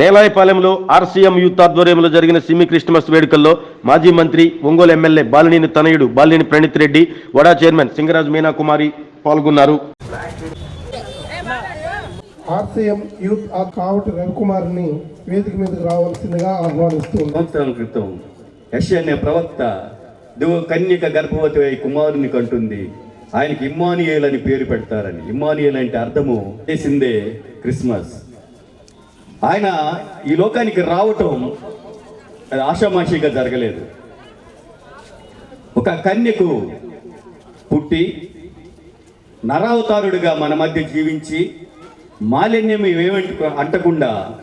నేలాయపాలెంలో RCM youth ఆధ్వర్యంలో జరిగిన SIMI Christmas వేడుకల్లో మాజీ మంత్రి ఒంగోలు ఎమ్మెల్యే బాలినేని తనయుడు బాలినేని ప్రణీత్ రెడ్డి వడా చైర్మన్ సింగరాజ్ మీనాకుమారి పాల్గొన్నారు. ఆర్సీఎం యూత్ కావటి రవికుమార్ని వేదిక మీదకి రావాల్సిందిగా ఆహ్వానిస్తూ సంవత్సరాల క్రితం యశ అనే ప్రవక్త దివ కన్యక గర్భవతి అయి కుమారుని కంటుంది. ఆయనకి ఇమ్మానియేల్ అని పేరు పెడతారని. ఇమ్మానియేల్ అంటే అర్థము చేసిందే క్రిస్మస్. ఆయన ఈ లోకానికి రావటం అది ఆషామాషిగా జరగలేదు. ఒక కన్యకు పుట్టి నరావతారుడిగా మన మధ్య జీవించి మాలిన్యం ఏమంటు అంటకుండా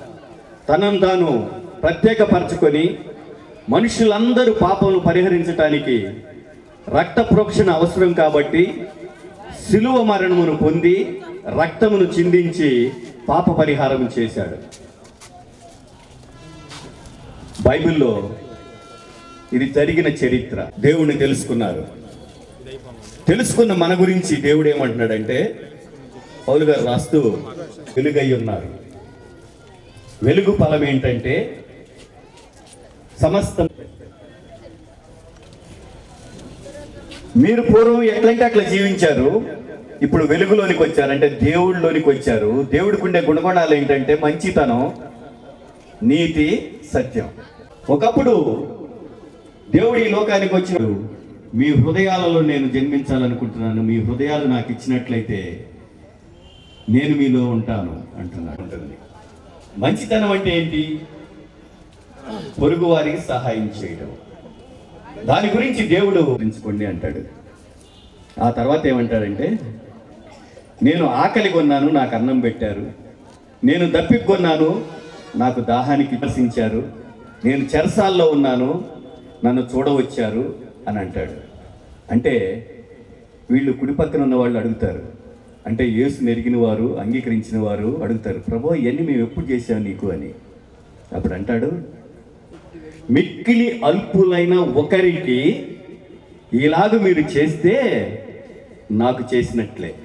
తనను తాను ప్రత్యేకపరచుకొని మనుషులందరూ పాపం పరిహరించటానికి రక్త ప్రోక్షణ అవసరం కాబట్టి శిలువ మరణమును పొంది రక్తమును చిందించి పాప పరిహారం చేశాడు. బైబిల్లో ఇది జరిగిన చరిత్ర. దేవుణ్ణి తెలుసుకున్నారు. తెలుసుకున్న మన గురించి దేవుడు ఏమంటున్నాడంటే పౌలు గారు రాస్తూ వెలుగై ఉన్నారు. వెలుగు ఫలం ఏంటంటే సమస్తం మీరు పూర్వం ఎట్లంటే అట్లా జీవించారు? ఇప్పుడు వెలుగులోనికి వచ్చారంటే దేవుడిలోనికి వచ్చారు. దేవుడికి ఉండే గుణగుణాలు ఏంటంటే మంచితనం నీతి సత్యం. ఒకప్పుడు దేవుడు ఈ లోకానికి వచ్చాడు మీ హృదయాలలో నేను జన్మించాలనుకుంటున్నాను మీ హృదయాలు నాకు ఇచ్చినట్లయితే నేను మీలో ఉంటాను అంటున్నాను ఉంటుంది. మంచితనం అంటే ఏంటి? పొరుగు వారికి సహాయం చేయడం. దాని గురించి దేవుడు గురించుకోండి అంటాడు. ఆ తర్వాత ఏమంటాడంటే నేను ఆకలి కొన్నాను నాకు అన్నం పెట్టారు. నేను దప్పికి కొన్నాను నాకు దాహానికి విమర్శించారు నేను చెరసాల్లో ఉన్నాను నన్ను చూడవచ్చారు అని అంటాడు. అంటే వీళ్ళు కుడి పక్కన ఉన్న వాళ్ళు అడుగుతారు. అంటే యేసు నెరిగిన వారు అంగీకరించిన వారు అడుగుతారు ప్రభు ఇవన్నీ మేము ఎప్పుడు చేసాం నీకు అని. అప్పుడు అంటాడు మిక్కిలి అల్పులైన ఒకరికి ఇలాగ మీరు చేస్తే నాకు చేసినట్లే.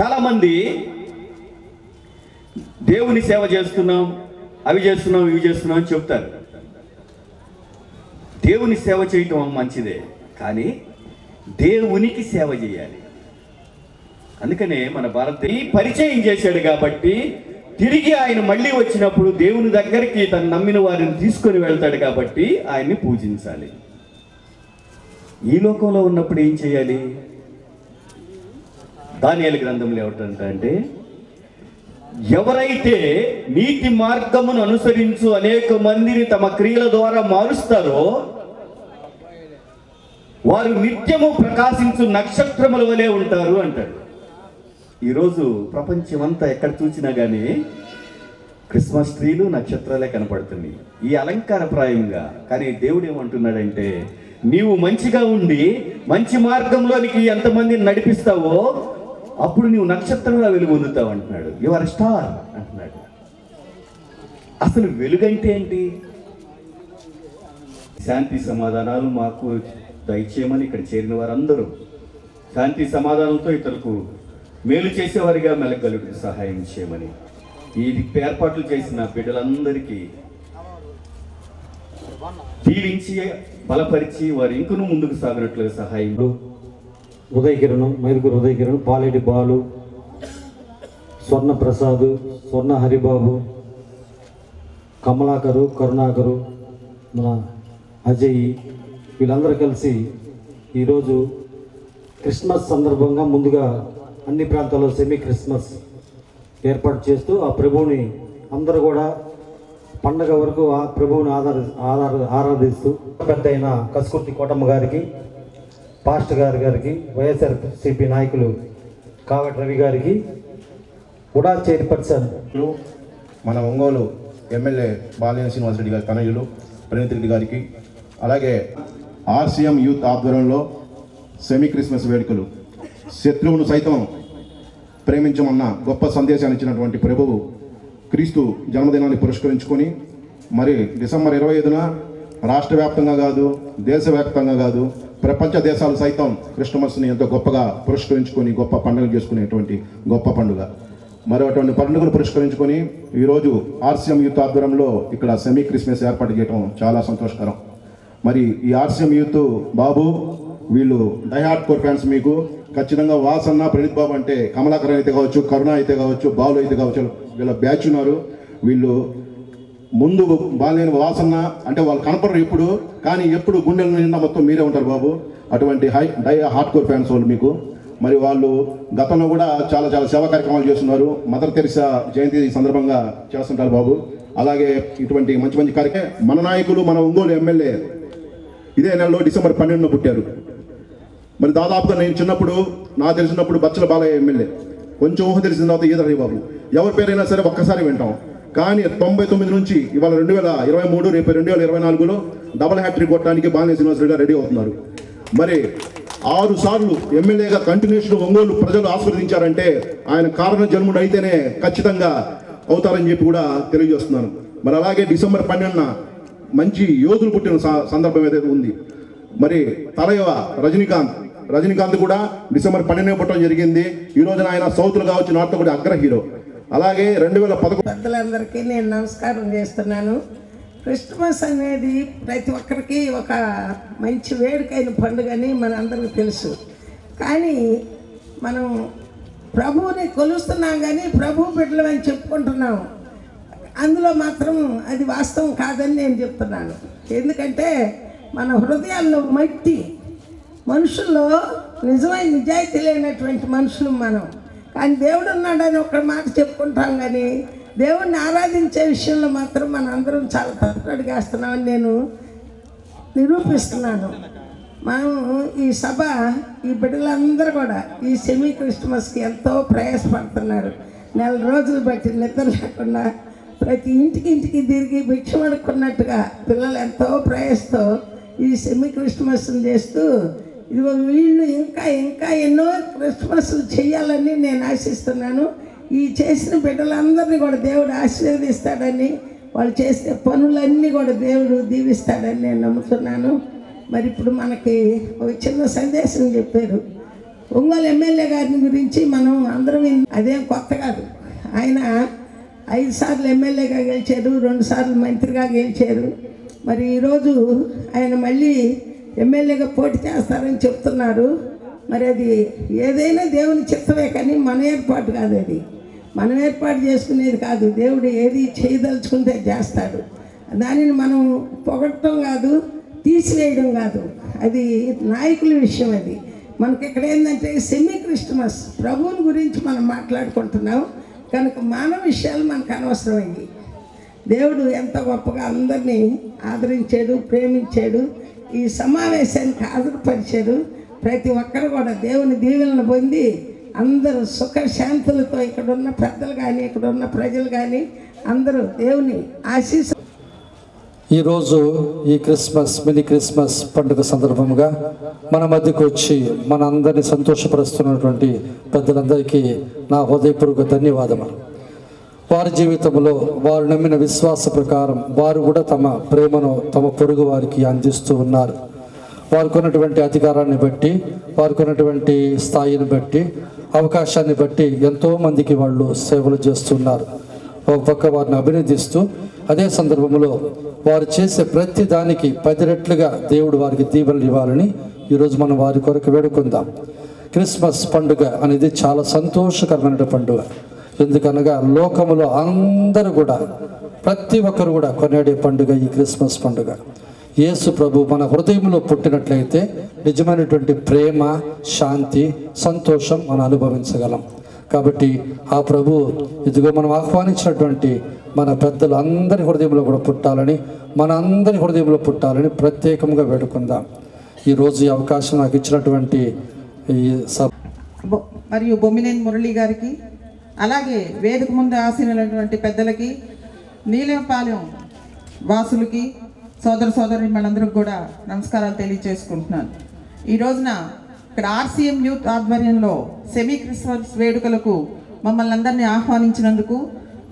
చాలామంది దేవుని సేవ చేస్తున్నాం అవి చేస్తున్నాం ఇవి చేస్తున్నాం అని చెప్తారు. దేవుని సేవ చేయటం మంచిదే కానీ దేవునికి సేవ చేయాలి. అందుకనే మన భారత పరిచయం చేశాడు కాబట్టి తిరిగి ఆయన మళ్ళీ వచ్చినప్పుడు దేవుని దగ్గరికి తను నమ్మిన వారిని తీసుకొని వెళ్తాడు కాబట్టి ఆయన్ని పూజించాలి. ఈ లోకంలో ఉన్నప్పుడు ఏం చేయాలి? దానియాల గ్రంథంలో అంటే ఎవరైతే నీతి మార్గమును అనుసరించు అనేక మందిని తమ క్రియల ద్వారా మారుస్తారో వారు నిత్యము ప్రకాశించు నక్షత్రముల వలె ఉంటారు అంటాడు ఈరోజు ప్రపంచం అంతా ఎక్కడ చూసినా కానీ క్రిస్మస్ ట్రీలు నక్షత్రాలే కనపడుతున్నాయి. ఈ అలంకారప్రాయంగా కానీ దేవుడు ఏమంటున్నాడంటే నీవు మంచిగా ఉండి మంచి మార్గంలోనికి ఎంతమందిని నడిపిస్తావో అప్పుడు నీవు నక్షత్రంగా వెలుగొందుతావు అంటున్నాడు. యువర్ స్టార్ అంటున్నాడు. అసలు వెలుగంటే ఏంటి? శాంతి సమాధానాలు మాకు దయచేయమని ఇక్కడ చేరిన వారందరూ శాంతి సమాధానంతో ఇతరులకు మేలు చేసేవారిగా మెలగలుగు సహాయం చేయమని ఈ ఏర్పాట్లు చేసిన బిడ్డలందరికీ దీవించి బలపరిచి వారి ఇంకను ముందుకు సాగినట్లుగా సహాయంలో ఉదయకిరణం మైదుగురు ఉదయకిరణం పాలేటి బాలు స్వర్ణ ప్రసాద్ స్వర్ణ హరిబాబు కమలాకరు కరుణాకరు మన అజయ్ వీళ్ళందరూ కలిసి ఈరోజు క్రిస్మస్ సందర్భంగా ముందుగా అన్ని ప్రాంతాల్లో సెమీ క్రిస్మస్ ఏర్పాటు చేస్తూ ఆ ప్రభువుని అందరూ కూడా పండగ వరకు ఆ ప్రభువుని ఆధార ఆధార ఆరాధిస్తూ పెద్ద అయిన కసుకుర్తి కోటమ్మ గారికి పాస్టర్ గారి గారికి వైఎస్ఆర్ సిపి నాయకులు కావటి రవి గారికి కూడా చైర్పర్సన్ మన ఒంగోలు ఎమ్మెల్యే బాలినేని శ్రీనివాసరెడ్డి గారి తనయులు ప్రణీత్ రెడ్డి గారికి అలాగే ఆర్సీఎం యూత్ ఆధ్వర్యంలో సెమీ క్రిస్మస్ వేడుకలు. శత్రువును సైతం ప్రేమించమన్న గొప్ప సందేశాన్ని ఇచ్చినటువంటి ప్రభువు క్రీస్తు జన్మదినాన్ని పురస్కరించుకొని మరి డిసెంబర్ ఇరవై ఐదున రాష్ట్ర వ్యాప్తంగా కాదు దేశవ్యాప్తంగా కాదు ప్రపంచ దేశాలు సైతం క్రిస్టమస్ని ఎంతో గొప్పగా పురస్కరించుకొని గొప్ప పండుగ చేసుకునేటువంటి గొప్ప పండుగ. మరి అటువంటి పండుగలు పురస్కరించుకొని ఈరోజు ఆర్సీఎం యూత్ ఆధ్వర్యంలో ఇక్కడ సెమీ క్రిస్మస్ ఏర్పాటు చేయడం చాలా సంతోషకరం. మరి ఈ ఆర్సీఎం యూత్ బాబు వీళ్ళు డైహార్ట్ కోర్ ఫ్యాన్స్ మీకు ఖచ్చితంగా వాసన్న ప్రణీత్ బాబు అంటే కమలాకరన్ అయితే కావచ్చు కరుణ అయితే కావచ్చు బాలు అయితే కావచ్చు వీళ్ళ బ్యాచ్ ఉన్నారు. వీళ్ళు ముందు బాలేని వాసన అంటే వాళ్ళు కనపడరు ఎప్పుడు కానీ ఎప్పుడు గుండెల నిండా మొత్తం మీరే ఉంటారు బాబు. అటువంటి high die hard core fans వాళ్ళు మీకు. మరి వాళ్ళు గతంలో కూడా చాలా చాలా సేవా కార్యక్రమాలు చేస్తున్నారు. మదర్ తెరిసా జయంతి సందర్భంగా చేస్తుంటారు బాబు. అలాగే ఇటువంటి మంచి మంచి కార్యక్రమం మన నాయకులు మన ఒంగోలు ఎమ్మెల్యే ఇదే నెలలో డిసెంబర్ పన్నెండున పుట్టారు. మరి దాదాపుగా నేను చిన్నప్పుడు నా తెలిసినప్పుడు బచ్చల బాలయ్య ఎమ్మెల్యే. కొంచెం ఊహ తెలిసిన తర్వాత ఈదరయ్య బాబు ఎవరి పేరైనా సరే ఒక్కసారి వింటాం. కానీ తొంభై తొమ్మిది నుంచి ఇవాళ రెండు వేల ఇరవై మూడు రేపు రెండు వేల ఇరవై నాలుగులో డబల్ హ్యాట్రిక్ కొట్టడానికి బాలయ్య శ్రీనివాసరెడ్డి రెడీ అవుతున్నారు. మరి ఆరు సార్లు ఎమ్మెల్యేగా కంటిన్యూషన్ ఒంగోలు ప్రజలు ఆస్వాదించారంటే ఆయన కారణ జన్ముడు అయితేనే ఖచ్చితంగా అవుతారని చెప్పి కూడా తెలియజేస్తున్నాను మరి అలాగే డిసెంబర్ పన్నెండున మంచి యోధులు పుట్టిన స- సందర్భం ఏదైతే ఉంది. మరి తలయవ రజనీకాంత్ రజనీకాంత్ కూడా డిసెంబర్ పన్నెండున పుట్టడం జరిగింది. ఈ రోజున ఆయన సౌత్లో కావచ్చు నార్త్ కూడా అగ్ర హీరో. అలాగే రెండు వేల పదకొండు పెద్దలందరికీ నేను నమస్కారం చేస్తున్నాను. క్రిస్మస్ అనేది ప్రతి ఒక్కరికి ఒక మంచి వేడుకైన పండుగ అని మనందరికీ తెలుసు. కానీ మనం ప్రభువుని కొలుస్తున్నాం కానీ ప్రభు బిడ్డలమని చెప్పుకుంటున్నాం. అందులో మాత్రం అది వాస్తవం కాదని నేను చెప్తున్నాను. ఎందుకంటే మన హృదయాల్లో మట్టి మనుషుల్లో నిజమైన నిజాయితీ లేనటువంటి మనుషులు మనం. కానీ దేవుడు ఉన్నాడని ఒక మాట చెప్పుకుంటాం కానీ దేవుణ్ణి ఆరాధించే విషయంలో మాత్రం మన అందరం చాలా తప్పడుగేస్తున్నామని నేను నిరూపిస్తున్నాను. మనం ఈ సభ ఈ బిడ్డలందరూ కూడా ఈ సెమీ క్రిస్మస్కి ఎంతో ప్రయాసపడుతున్నారు. నెల రోజులు బట్టి నిద్ర లేకుండా ప్రతి ఇంటికి ఇంటికి తిరిగి భిక్ష పడుకున్నట్టుగా పిల్లలు ఎంతో ప్రయాసతో ఈ సెమీ క్రిస్మస్ని చేస్తూ ఇదిగో వీళ్ళు ఇంకా ఇంకా ఎన్నో క్రిస్మస్లు చేయాలని నేను ఆశిస్తున్నాను. ఈ చేసిన బిడ్డలందరినీ కూడా దేవుడు ఆశీర్వదిస్తాడని వాళ్ళు చేసే పనులన్నీ కూడా దేవుడు దీవిస్తాడని నేను నమ్ముతున్నాను. మరి ఇప్పుడు మనకి ఒక చిన్న సందేశం చెప్పారు. ఒంగోలు ఎమ్మెల్యే గారిని గురించి మనం అందరం అదేం కొత్త కాదు. ఆయన ఐదు సార్లు ఎమ్మెల్యేగా గెలిచారు రెండు సార్లు మంత్రిగా గెలిచారు. మరి ఈరోజు ఆయన మళ్ళీ ఎమ్మెల్యేగా పోటీ చేస్తారని చెప్తున్నారు. మరి అది ఏదైనా దేవుని చిత్తమే కానీ మన ఏర్పాటు కాదు అది. మనం ఏర్పాటు చేసుకునేది కాదు. దేవుడు ఏది చేయదలుచుకుంటే చేస్తాడు. దానిని మనం పొగట్టడం కాదు తీసివేయడం కాదు. అది నాయకుల విషయం అది. మనకి ఇక్కడ ఏంటంటే సెమీ క్రిస్టమస్ ప్రభువుని గురించి మనం మాట్లాడుకుంటున్నాం. కనుక మానవ విషయాలు మనకు అనవసరమయ్యి దేవుడు ఎంత గొప్పగా అందరినీ ఆదరించాడు ప్రేమించాడు ఈ సమావేశానికి హాజరుపరిచారు ప్రతి ఒక్కరు కూడా దేవుని దీవెనలు పొంది అందరూ సుఖ శాంతులతో ఇక్కడ ఉన్న పెద్దలు కానీ ఇక్కడ ఉన్న ప్రజలు కానీ అందరూ దేవుని ఆశీస్ ఈరోజు ఈ క్రిస్మస్ మినీ క్రిస్మస్ పండుగ సందర్భంగా మన మధ్యకు వచ్చి మన అందరిని సంతోషపరుస్తున్నటువంటి పెద్దలందరికీ నా హృదయపూర్వక ధన్యవాదములు. వారి జీవితంలో వారు నమ్మిన విశ్వాస ప్రకారం వారు కూడా తమ ప్రేమను తమ పొరుగు వారికి అందిస్తూ ఉన్నారు. వారికి ఉన్నటువంటి అధికారాన్ని బట్టి వారికి ఉన్నటువంటి స్థాయిని బట్టి అవకాశాన్ని బట్టి ఎంతోమందికి వాళ్ళు సేవలు చేస్తున్నారు. ఒక పక్క వారిని అభినందిస్తూ అదే సందర్భంలో వారు చేసే ప్రతి దానికి పది రెట్లుగా దేవుడు వారికి దీవెనలు ఇవ్వాలని ఈరోజు మనం వారి కొరకు వేడుకుందాం. క్రిస్మస్ పండుగ అనేది చాలా సంతోషకరమైన పండుగ. ఎందుకనగా లోకములో అందరూ కూడా ప్రతి ఒక్కరు కూడా కొనేడే పండుగ ఈ క్రిస్మస్ పండుగ. యేసు ప్రభు మన హృదయంలో పుట్టినట్లయితే నిజమైనటువంటి ప్రేమ శాంతి సంతోషం మనం అనుభవించగలం. కాబట్టి ఆ ప్రభు ఇదిగో మనం ఆహ్వానించినటువంటి మన పెద్దలు అందరి హృదయంలో కూడా పుట్టాలని మన అందరి హృదయంలో పుట్టాలని ప్రత్యేకంగా వేడుకుందాం. ఈరోజు ఈ అవకాశం నాకు ఇచ్చినటువంటి ఈ సభ మరియు బొమ్మినేని మురళి గారికి అలాగే వేదిక ముందు ఆశీనటువంటి పెద్దలకి నీలేపాలెం వాసులకి సోదర సోదరి మనందరికి కూడా నమస్కారాలు తెలియజేసుకుంటున్నాను ఈ రోజున ఇక్కడ ఆర్సీఎం యూత్ ఆధ్వర్యంలో సెమీ క్రిస్మస్ వేడుకలకు మమ్మల్ని అందరినీ ఆహ్వానించినందుకు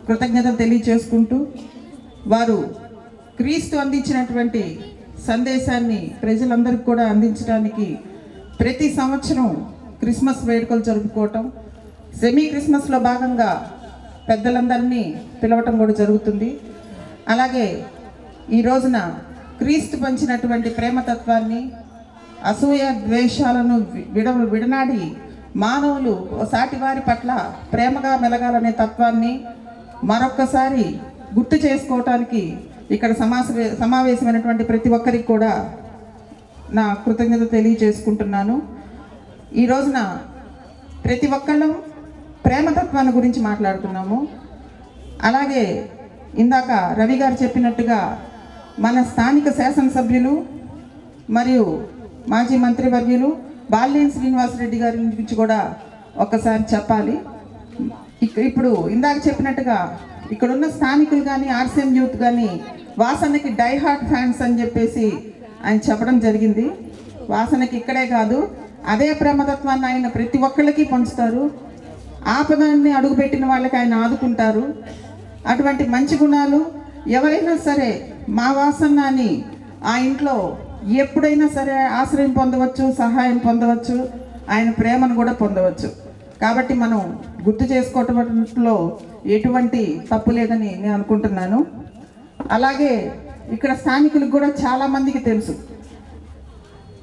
కృతజ్ఞతలు తెలియజేసుకుంటూ వారు క్రీస్తు అందించినటువంటి సందేశాన్ని ప్రజలందరికీ కూడా అందించడానికి ప్రతి సంవత్సరం క్రిస్మస్ వేడుకలు జరుపుకోవటం సెమీ క్రిస్మస్లో భాగంగా పెద్దలందరినీ పిలవటం కూడా జరుగుతుంది. అలాగే ఈ రోజున క్రీస్తు పంచినటువంటి ప్రేమతత్వాన్ని అసూయ ద్వేషాలను విడ విడనాడి మానవులు సాటి వారి పట్ల ప్రేమగా మెలగాలనే తత్వాన్ని మరొక్కసారి గుర్తు చేసుకోవటానికి ఇక్కడ సమాస సమావేశమైనటువంటి ప్రతి ఒక్కరికి కూడా నా కృతజ్ఞత తెలియజేసుకుంటున్నాను. ఈ రోజున ప్రతి ఒక్కళ్ళం ప్రేమతత్వాన్ని గురించి మాట్లాడుతున్నాము. అలాగే ఇందాక రవి గారు చెప్పినట్టుగా మన స్థానిక శాసనసభ్యులు మరియు మాజీ మంత్రివర్యులు బాల్యం శ్రీనివాసరెడ్డి గారి గురించి కూడా ఒక్కసారి చెప్పాలి. ఇప్పుడు ఇందాక చెప్పినట్టుగా ఇక్కడున్న స్థానికులు కానీ ఆర్సీఎం యూత్ కానీ వాసనకి డై హార్ట్ ఫ్యాన్స్ అని చెప్పేసి ఆయన చెప్పడం జరిగింది. వాసనకి ఇక్కడే కాదు అదే ప్రేమతత్వాన్ని ఆయన ప్రతి ఒక్కళ్ళకి పంచుతారు. ఆపదాన్ని అడుగుపెట్టిన వాళ్ళకి ఆయన ఆదుకుంటారు. అటువంటి మంచి గుణాలు ఎవరైనా సరే మా వాసన అని ఆ ఇంట్లో ఎప్పుడైనా సరే ఆశ్రయం పొందవచ్చు సహాయం పొందవచ్చు ఆయన ప్రేమను కూడా పొందవచ్చు. కాబట్టి మనం గుర్తు చేసుకోవటంలో ఎటువంటి తప్పు లేదని నేను అనుకుంటున్నాను. అలాగే ఇక్కడ స్థానికులకు కూడా చాలామందికి తెలుసు.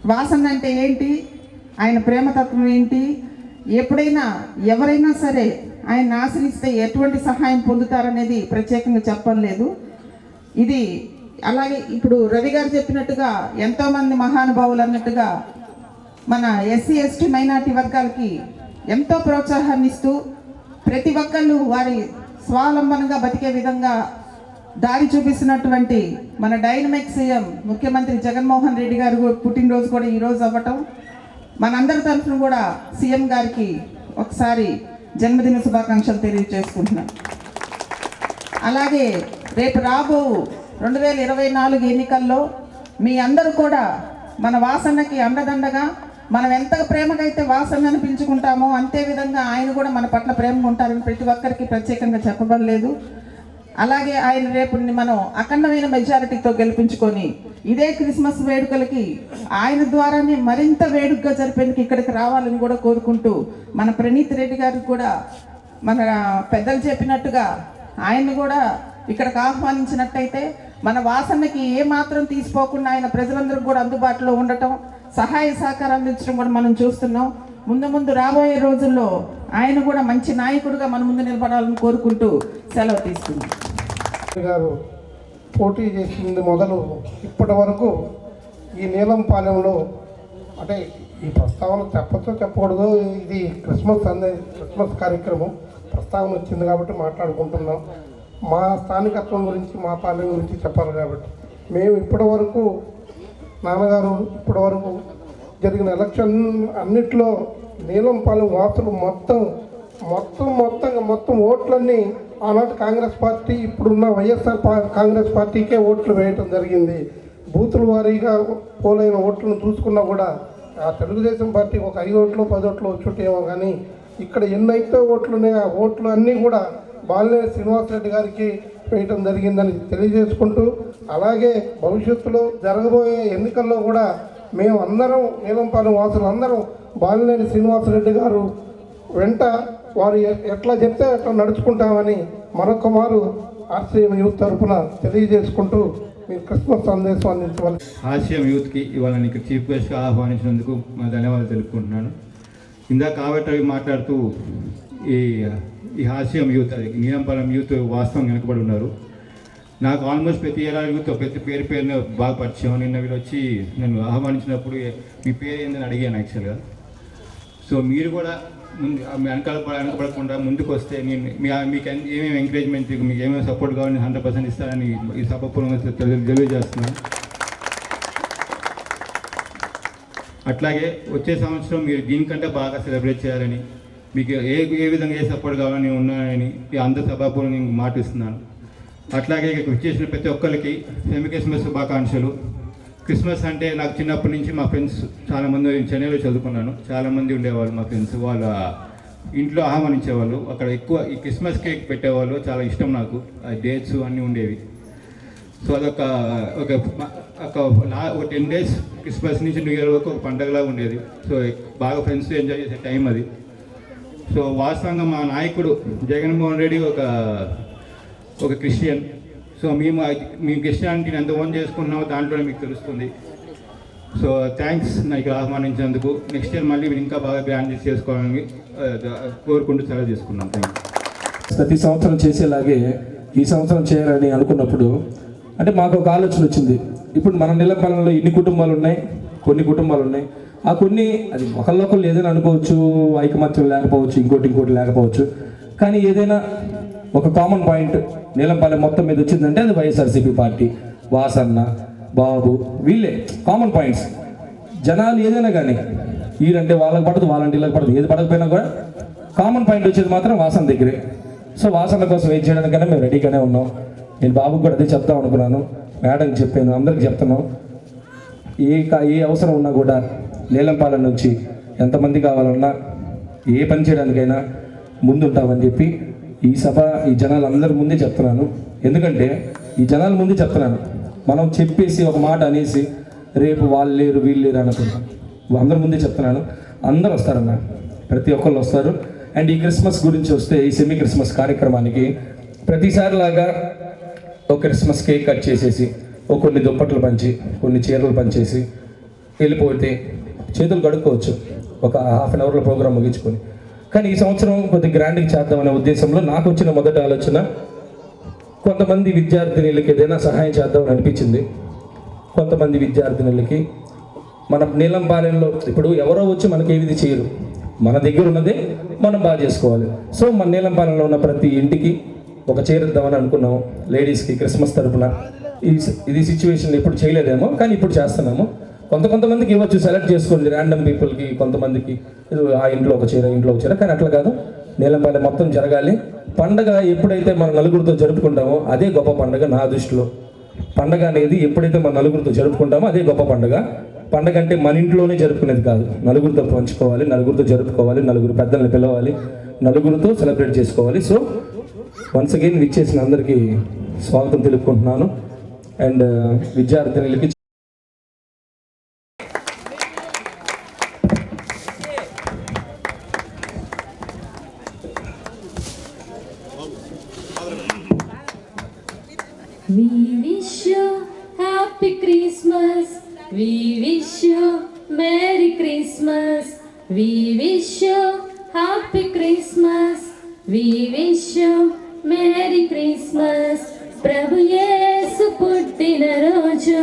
వాసన అంటే ఏంటి? ఆయన ప్రేమతత్వం ఏంటి? ఎప్పుడైనా ఎవరైనా సరే ఆయన ఆశ్రయిస్తే ఎటువంటి సహాయం పొందుతారనేది ప్రత్యేకంగా చెప్పలేదు ఇది అలాగే ఇప్పుడు రవి గారు చెప్పినట్టుగా ఎంతోమంది మహానుభావులు అన్నట్టుగా మన ఎస్సీ ఎస్టీ మైనార్టీ వర్గాలకి ఎంతో ప్రోత్సాహాన్ని ఇస్తూ ప్రతి ఒక్కళ్ళు వారి స్వావలంబనగా బతికే విధంగా దారి చూపిస్తున్నటువంటి మన డైనమిక్ సీఎం ముఖ్యమంత్రి జగన్మోహన్ రెడ్డి గారు పుట్టినరోజు కూడా ఈరోజు అవ్వటం. మనందరి తరఫున కూడా సీఎం గారికి ఒకసారి జన్మదిన శుభాకాంక్షలు తెలియజేసుకుంటున్నాను అలాగే రేపు రాబో రెండు వేల ఇరవై నాలుగు ఎన్నికల్లో మీ అందరూ కూడా మన వాసనకి అండదండగా మనం ఎంత ప్రేమగా అయితే వాసనని పిలుచుకుంటామో అంతే విధంగా ఆయన కూడా మన పట్ల ప్రేమగా ఉంటారని ప్రతి ఒక్కరికి ప్రత్యేకంగా చెప్పబడలేదు. అలాగే ఆయన రేపు మనం అఖండమైన మెజారిటీతో గెలిపించుకొని ఇదే క్రిస్మస్ వేడుకలకి ఆయన ద్వారానే మరింత వేడుకగా జరిపేందుకు ఇక్కడికి రావాలని కూడా కోరుకుంటూ మన ప్రణీత్ రెడ్డి గారికి కూడా మన పెద్దలు చెప్పినట్టుగా ఆయన్ని కూడా ఇక్కడికి ఆహ్వానించినట్టయితే మన వాసనకి ఏ మాత్రం తీసిపోకుండా ఆయన ప్రజలందరికీ కూడా అందుబాటులో ఉండటం సహాయ సహకారం అందించడం కూడా మనం చూస్తున్నాం. ముందు ముందు రాబోయే రోజుల్లో ఆయన కూడా మంచి నాయకుడిగా మన ముందు నిలబడాలని కోరుకుంటూ సెలవు తీసుకున్నాం గారు పోటీ చేసింది మొదలు ఇప్పటి వరకు ఈ నీలంపాలెంలో అంటే ఈ ప్రస్తావన చెప్పచ్చో చెప్పకూడదు. ఇది క్రిస్మస్ అనే క్రిస్మస్ కార్యక్రమం. ప్రస్తావన వచ్చింది కాబట్టి మాట్లాడుకుంటున్నాం. మా స్థానికత్వం గురించి మా పాలెం గురించి చెప్పాలి కాబట్టి. మేము ఇప్పటి వరకు నాన్నగారు ఇప్పటి వరకు జరిగిన ఎలక్షన్ అన్నిట్లో నీలంపాలెం వాసులు మొత్తం మొత్తం మొత్తంగా మొత్తం ఓట్లన్నీ ఆనాటి కాంగ్రెస్ పార్టీ ఇప్పుడున్న వైఎస్ఆర్ పా- కాంగ్రెస్ పార్టీకే ఓట్లు వేయటం జరిగింది. బూతుల వారీగా పోలైన ఓట్లను చూసుకున్నా కూడా ఆ తెలుగుదేశం పార్టీ ఒక ఐదు ఓట్లు పది ఓట్లు వచ్చుంటేమో కానీ ఇక్కడ ఎన్నైతే ఓట్లు ఉన్నాయో ఆ ఓట్లు అన్నీ కూడా బాలినేని శ్రీనివాసరెడ్డి గారికి వేయటం జరిగిందని తెలియజేసుకుంటూ అలాగే భవిష్యత్తులో జరగబోయే ఎన్నికల్లో కూడా మేము అందరం నీలంపాలెం వాసులు అందరం బాలినేని శ్రీనివాసరెడ్డి గారు వెంట వారు ఎట్లా చెప్తే అట్లా నడుచుకుంటామని మరొక మారు ఆశ్రయం యూత్ తరఫున తెలియజేసుకుంటూ మీరు క్రిస్మస్ సందేశం అందించవాలి హాస్యం యూత్కి ఇవాళ నీకు చీఫ్ గెస్ట్గా ఆహ్వానించినందుకు మా ధన్యవాదాలు తెలుపుకుంటున్నాను. ఇందాక కాబట్టి మాట్లాడుతూ ఈ ఈ హాస్యం యూత్ అది నీలంపాలెం యూత్ వాస్తవం వెనకబడి ఉన్నారు. నాకు ఆల్మోస్ట్ ప్రతి ఏడా ప్రతి పేరు పేరున బాగా పరిచయం. నిన్న వీళ్ళు వచ్చి నన్ను ఆహ్వానించినప్పుడు మీ పేరు ఏందని అడిగాను యాక్చువల్గా సో మీరు కూడా ముందు మీ వెనకాల పడ- వెనకబడకుండా ముందుకు వస్తే నేను మీకు ఏమేమి ఎంకరేజ్మెంట్ మీకు ఏమేమి సపోర్ట్ కావాలని హండ్రెడ్ పర్సెంట్ ఇస్తానని ఈ సభపూర్వంగా తెలియజేస్తున్నాను. అట్లాగే వచ్చే సంవత్సరం మీరు దీనికంటే బాగా సెలబ్రేట్ చేయాలని మీకు ఏ ఏ విధంగా ఏ సపోర్ట్ కావాలని ఉన్నానని అందరి సభాపూర్వకంగా నేను మాటిస్తున్నాను. అట్లాగే ఇక్కడ చేసిన ప్రతి ఒక్కరికి సెమి క్రిస్మస్ శుభాకాంక్షలు. క్రిస్మస్ అంటే నాకు చిన్నప్పటి నుంచి మా ఫ్రెండ్స్ చాలామంది నేను చెన్నైలో చదువుకున్నాను. చాలామంది ఉండేవాళ్ళు మా ఫ్రెండ్స్ వాళ్ళ ఇంట్లో ఆహ్వానించేవాళ్ళు. అక్కడ ఎక్కువ ఈ క్రిస్మస్ కేక్ పెట్టేవాళ్ళు చాలా ఇష్టం నాకు. ఆ డేట్స్ అన్నీ ఉండేవి. సో అదొక ఒక ఒక ఒక టెన్ డేస్ క్రిస్మస్ నుంచి న్యూ ఇయర్ వరకు ఒక పండగలా ఉండేది. సో బాగా ఫ్రెండ్స్ ఎంజాయ్ చేసే టైం అది. సో వాస్తవంగా మా నాయకుడు జగన్మోహన్ రెడ్డి ఒక ఒక క్రిస్టియన్. సో మేము మేము క్రిస్టియానిటీని ఎంత ఓన్ చేసుకున్నామో దాంట్లోనే మీకు తెలుస్తుంది. సో థ్యాంక్స్ నాకు ఆహ్వానించినందుకు. నెక్స్ట్ ఇయర్ మళ్ళీ మీరు ఇంకా బాగా బ్యాన్ చేసుకోవాలని కోరుకుంటూ సెలవు చేసుకున్నాం థ్యాంక్ యూ ప్రతి సంవత్సరం చేసేలాగే ఈ సంవత్సరం చేయాలని అనుకున్నప్పుడు అంటే మాకు ఒక ఆలోచన వచ్చింది. ఇప్పుడు మన నిలపాలనలో ఇన్ని కుటుంబాలు ఉన్నాయి కొన్ని కుటుంబాలు ఉన్నాయి. ఆ కొన్ని అది ఒకళ్ళొకళ్ళు ఏదైనా అనుకోవచ్చు ఐకమత్యం లేకపోవచ్చు ఇంకోటి ఇంకోటి లేకపోవచ్చు. కానీ ఏదైనా ఒక కామన్ పాయింట్ నీలంపాలెం మొత్తం మీద వచ్చిందంటే అది వైఎస్ఆర్సీపీ పార్టీ. వాసన్న బాబు వీళ్ళే కామన్ పాయింట్స్. జనాలు ఏదైనా కానీ వీరంటే వాళ్ళకి పడదు వాళ్ళంటే వీళ్ళకి పడదు. ఏది పడకపోయినా కూడా కామన్ పాయింట్ వచ్చేది మాత్రం వాసన దగ్గరే. సో వాసన కోసం వెయిట్ చేయడానికైనా మేము రెడీగానే ఉన్నాం. నేను బాబుకి కూడా అదే చెప్తాం అనుకున్నాను. మేడంకి చెప్పాను అందరికి చెప్తున్నాం ఏ ఏ అవసరం ఉన్నా కూడా నీలంపాలెం నుంచి ఎంతమంది కావాలన్నా ఏ పని చేయడానికైనా ముందుంటామని చెప్పి ఈ సభ ఈ జనాలు అందరి ముందే చెప్తున్నాను. ఎందుకంటే ఈ జనాల ముందే చెప్తున్నాను. మనం చెప్పేసి ఒక మాట అనేసి రేపు వాళ్ళు లేరు వీళ్ళు లేరు అనుకుంటాం. అందరి ముందే చెప్తున్నాను. అందరు వస్తారన్న. ప్రతి ఒక్కళ్ళు వస్తారు. అండ్ ఈ క్రిస్మస్ గురించి వస్తే ఈ సెమీ క్రిస్మస్ కార్యక్రమానికి ప్రతిసారి లాగా ఒక క్రిస్మస్ కేక్ కట్ చేసేసి ఒక కొన్ని దుప్పట్లు పంచి కొన్ని చీరలు పంచేసి వెళ్ళిపోతే చేతులు కడుక్కోవచ్చు. ఒక హాఫ్ అన్ అవర్లో ప్రోగ్రామ్ ముగించుకొని. కానీ ఈ సంవత్సరం కొద్ది గ్రాండ్గా చేద్దామనే ఉద్దేశంలో నాకు వచ్చిన మొదటి ఆలోచన కొంతమంది విద్యార్థినులకి ఏదైనా సహాయం చేద్దామని అనిపించింది. కొంతమంది విద్యార్థినులకి మన నీలంపాలెంలో ఇప్పుడు ఎవరో వచ్చి మనకి ఏది చేయరు. మన దగ్గర ఉన్నదే మనం బాగా చేసుకోవాలి. సో మన నీలంపాలెంలో ఉన్న ప్రతి ఇంటికి ఒక చేరుద్దామని అనుకున్నాము. లేడీస్కి క్రిస్మస్ తరపున. ఈ ఇది సిచ్యువేషన్ ఎప్పుడు చేయలేదేమో కానీ ఇప్పుడు చేస్తున్నాము. కొంత కొంతమందికి ఇవ్వచ్చు సెలెక్ట్ చేసుకోండి ర్యాండమ్ పీపుల్కి కొంతమందికి. ఆ ఇంట్లో ఒక చీర ఇంట్లో ఒక చీర కానీ అట్లా కాదు. నీలంపల్లి మొత్తం జరగాలి. పండగ ఎప్పుడైతే మనం నలుగురితో జరుపుకుంటామో అదే గొప్ప పండగ నా దృష్టిలో. పండగ అనేది ఎప్పుడైతే మన నలుగురితో జరుపుకుంటామో అదే గొప్ప పండగ. పండగ అంటే మన ఇంట్లోనే జరుపుకునేది కాదు. నలుగురితో పంచుకోవాలి నలుగురితో జరుపుకోవాలి నలుగురు పెద్దల్ని పిలవాలి నలుగురితో సెలబ్రేట్ చేసుకోవాలి. సో వన్స్ అగైన్ విచ్చేసిన అందరికీ స్వాగతం తెలుపుకుంటున్నాను. అండ్ విద్యార్థినులకి We wish you Happy Christmas. We wish you Merry Christmas. We wish you Happy Christmas. We wish you Merry Christmas. ప్రభు యేసు పుట్టిన రోజు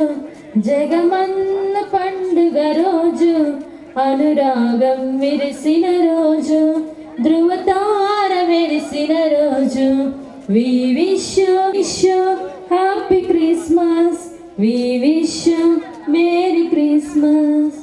జగమన్న పండుగ రోజు అనురాగం విరిసిన రోజు ధృవతార విరిసిన రోజు వి విశ్వ విశ్వ happy Christmas we wish merry Christmas